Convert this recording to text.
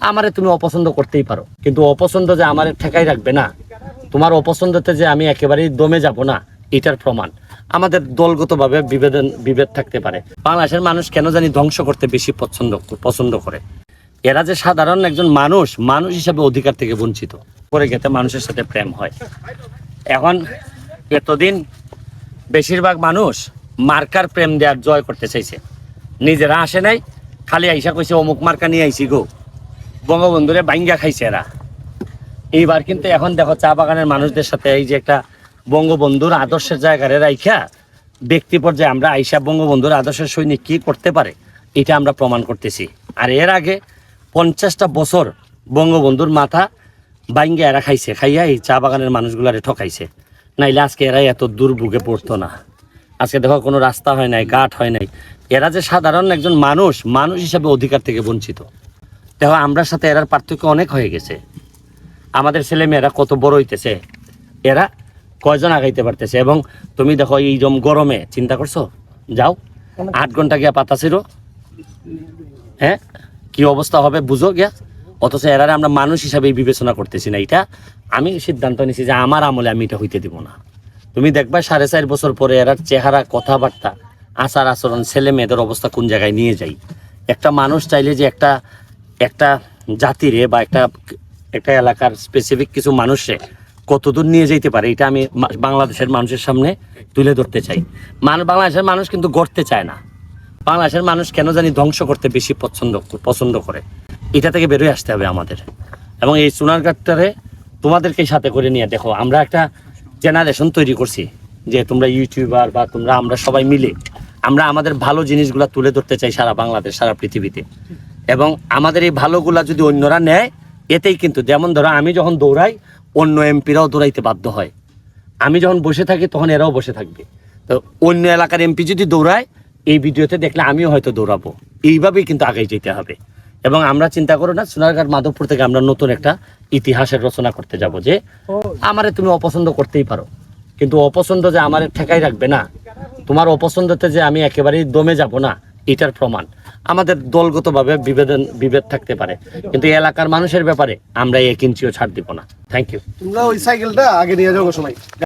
আমারে তুমি অপছন্দ করতেই পারো। কিন্তু অপছন্দ যে আমারে ঠেকাই রাখবে না, তোমার অপছন্দতে যে আমি একেবারেই দমে যাব না, এটার প্রমাণ। আমাদের দলগতভাবে বিভেদন, বিভেদ থাকতে পারে। বাংলাদেশের মানুষ কেন জানি ধ্বংস করতে বেশি পছন্দ পছন্দ করে। এরা যে সাধারণ একজন মানুষ মানুষ হিসাবে অধিকার থেকে বঞ্চিত। করে গেতে মানুষের সাথে প্রেম হয়। এখন এতদিন বেশিরভাগ মানুষ মার্কার প্রেম দেওয়ার জয় করতে চাইছে। নিজেরা আসে নাই, খালি আইসা কইছে, অমুক মার্কা নিয়ে আইছি গো। বঙ্গবন্ধুরে বাইঙ্গা খাইছে এরা। এইবার কিন্তু এখন দেখো চা বাগানের মানুষদের সাথে এই যে একটা বঙ্গবন্ধুর আদর্শের জায়গায় রাইখা ব্যক্তি পর্যায়ে আমরা আইসা বঙ্গবন্ধুর আদর্শের সৈনিক কি করতে পারে, এটা আমরা প্রমাণ করতেছি। আর এর আগে পঞ্চাশটা বছর বঙ্গবন্ধুর মাথা বাইঙ্গা এরা খাইছে, খাইয়া এই চা বাগানের মানুষগুলারে ঠকাইছে। নাইলে আজকে এরা এত দুর্ভোগে পড়তো না। আজকে দেখো কোনো রাস্তা হয় নাই, ঘাট হয় নাই। এরা যে সাধারণ একজন মানুষ মানুষ হিসাবে অধিকার থেকে বঞ্চিত। দেখো, আমরার সাথে এরার পার্থক্য অনেক হয়ে গেছে। আমাদের ছেলে মেয়েরা কত বড় হইতেছে, এরা কয়জন আগাইতে পারতেছে? এবং তুমি দেখো, এই জম গরমে, চিন্তা করছ? যাও, আট ঘণ্টা গিয়া পাতা ছিল হ্যাঁ? কি অবস্থা হবে বুঝো গিয়া। অথচ এরারে আমরা মানুষ হিসাবে বিবেচনা করতেছি না। এটা আমি সিদ্ধান্ত নিছি যে আমার আমলে আমি এটা হইতে দিব না। তুমি দেখবা, সাড়ে চার বছর পরে এরার চেহারা, কথাবার্তা, আচার আচরণ ছেলে মেয়েদের অবস্থা কোন জায়গায় নিয়ে যাই। একটা মানুষ চাইলে যে একটা একটা জাতিরে বা একটা একটা এলাকার স্পেসিফিক কিছু মানুষে কতদূর নিয়ে যেতে পারে, এটা আমি বাংলাদেশের মানুষের সামনে তুলে ধরতে চাই। মান, বাংলাদেশের মানুষ কিন্তু গড়তে চায় না। বাংলাদেশের মানুষ কেন জানি ধ্বংস করতে বেশি পছন্দ পছন্দ করে। এটা থেকে বেরোয় আসতে হবে আমাদের। এবং এই সোনার সোনারঘাটটারে তোমাদেরকে সাথে করে নিয়ে, দেখো, আমরা একটা জেনারেশন তৈরি করছি, যে তোমরা ইউটিউবার বা তোমরা, আমরা সবাই মিলে, আমরা আমাদের ভালো জিনিসগুলা তুলে ধরতে চাই সারা বাংলাদেশ, সারা পৃথিবীতে। এবং আমাদের এই ভালোগুলা যদি অন্যরা নেয়, এতেই কিন্তু যেমন ধরো আমি যখন দৌড়াই, অন্য এমপিরাও দৌড়াইতে বাধ্য হয়। আমি যখন বসে থাকি, তখন এরাও বসে থাকবে। তো অন্য এলাকার এমপি যদি দৌড়ায়, এই ভিডিওতে দেখলে আমিও হয়তো দৌড়াবো। এইভাবেই কিন্তু আগে যেতে হবে। এবং আমরা চিন্তা করো না সোনারঘাট মাধবপুর থেকে আমরা নতুন একটা ইতিহাসের রচনা করতে যাব যে, আমারে তুমি অপছন্দ করতেই পারো। কিন্তু অপছন্দ যে আমার ঠেকাই রাখবে না। তোমার অপছন্দতে যে আমি একেবারেই দমে যাব না, এটার প্রমাণ। আমাদের দলগতভাবে বিভেদন, বিভেদ থাকতে পারে। কিন্তু এলাকার মানুষের ব্যাপারে আমরা এক ইঞ্চিও ছাড় দিব না। থ্যাংক ইউ তোমরা ওই সাইকেলটা আগে নিয়ে যাব সময়